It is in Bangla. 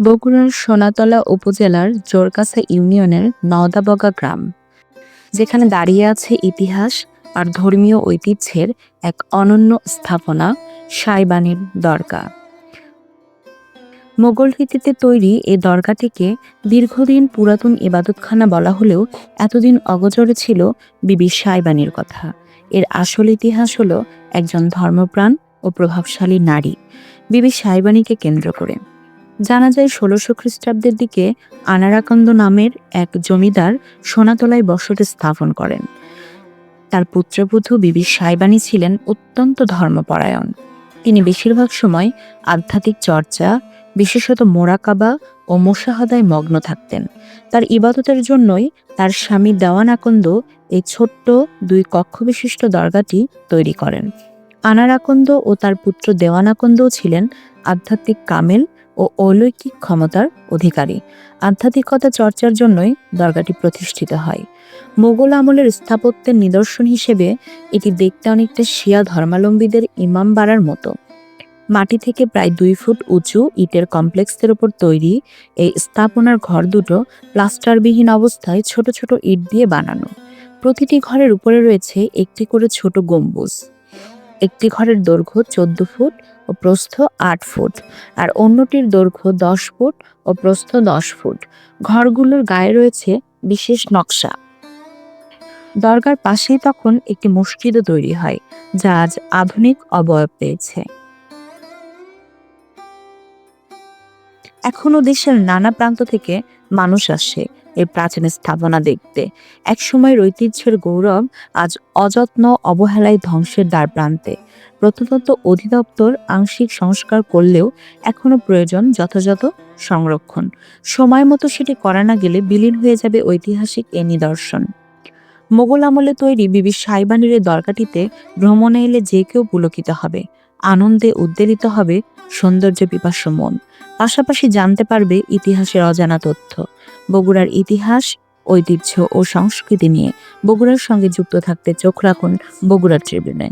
বগুড়ার সোনাতলা উপজেলার জোরকাছা ইউনিয়নের নওদাবগা গ্রাম, যেখানে দাঁড়িয়ে আছে ইতিহাস আর ধর্মীয় ঐতিহ্যের এক অনন্য স্থাপনা সাইবানির দরগা। মোগল রীতিতে তৈরি এই দরগাটিকে দীর্ঘদিন পুরাতন ইবাদতখানা বলা হলেও এতদিন অগোচরে ছিল বিবি সাইবানির কথা। এর আসল ইতিহাস হলো একজন ধর্মপ্রাণ ও প্রভাবশালী নারী। বিবি সাইবানিকে কেন্দ্র করে। জানা যায় ষোলোশো খ্রিস্টাব্দের দিকে আনারাকান্দ নামের এক জমিদার সোনাতলায় বসতি স্থাপন করেন। তার পুত্রবধূ বিবি সাইবানী ছিলেন অত্যন্ত ধর্মপরায়ণ। তিনি বেশিরভাগ সময় আধ্যাত্মিক চর্চা, বিশেষত মোরাকাবা ও মোশাহাদায় মগ্ন থাকতেন। তার ইবাদতের জন্যই তার স্বামী দেওয়ান আকন্দ এই ছোট্ট দুই কক্ষ বিশিষ্ট দরগাটি তৈরি করেন। আনার আকন্দ ও তার পুত্র দেওয়ান আকন্দও ছিলেন আধ্যাত্মিক কামেল ও অলৌকিক ক্ষমতার অধিকারী। আধ্যাত্মিকতা চর্চার জন্যই দরগাটি প্রতিষ্ঠিত হয়। মোগল আমলের স্থাপত্যের নিদর্শন হিসেবে এটি দেখতে অনেকটা শিয়া ধর্মাবলম্বীদের ইমাম বাড়ার মতো। মাটি থেকে প্রায় দুই ফুট উঁচু ইটের কমপ্লেক্সের ওপর তৈরি এই স্থাপনার ঘর দুটো প্লাস্টারবিহীন অবস্থায় ছোট ছোট ইট দিয়ে বানানো। প্রতিটি ঘরের উপরে রয়েছে একটি করে ছোট গম্বুজ। একটি ঘরের দৈর্ঘ্য চোদ্দ ফুট ও প্রস্থ আট ফুট, আর অন্যটির দৈর্ঘ্য দশ ফুট ও প্রস্থ দশ ফুট। ঘরগুলোর গায়ে রয়েছে বিশেষ নকশা। দরগার পাশেই তখন একটি মসজিদও তৈরি হয়, যা আজ আধুনিক অবয়ব পেয়েছে। এখনও দেশের নানা প্রান্ত থেকে মানুষ আসে এই প্রাচীন স্থাপনা দেখতে। একসময়ের ঐতিহ্যের গৌরব আজ অযত্ন, অবহেলায় ধ্বংসের দ্বার প্রান্তে। প্রত্নতত্ত্ব অধিদপ্তর আংশিক সংস্কার করলেও এখনও প্রয়োজন যথাযথ সংরক্ষণ। সময় মতো সেটি করা না গেলে বিলীন হয়ে যাবে ঐতিহাসিক এ নিদর্শন। মোগল আমলে তৈরি বিবি সাইবানির এই দরগাটিতে ভ্রমণে এলে যে কেউ পুলকিত হবে। আনন্দে উদ্বেলিত হবে সৌন্দর্য পিপাস্য মন। পাশাপাশি জানতে পারবে ইতিহাসের অজানা তথ্য। বগুড়ার ইতিহাস, ঐতিহ্য ও সংস্কৃতি নিয়ে বগুড়ার সঙ্গে যুক্ত থাকতে চোখ রাখুন বগুড়ার ট্রিবিউনে।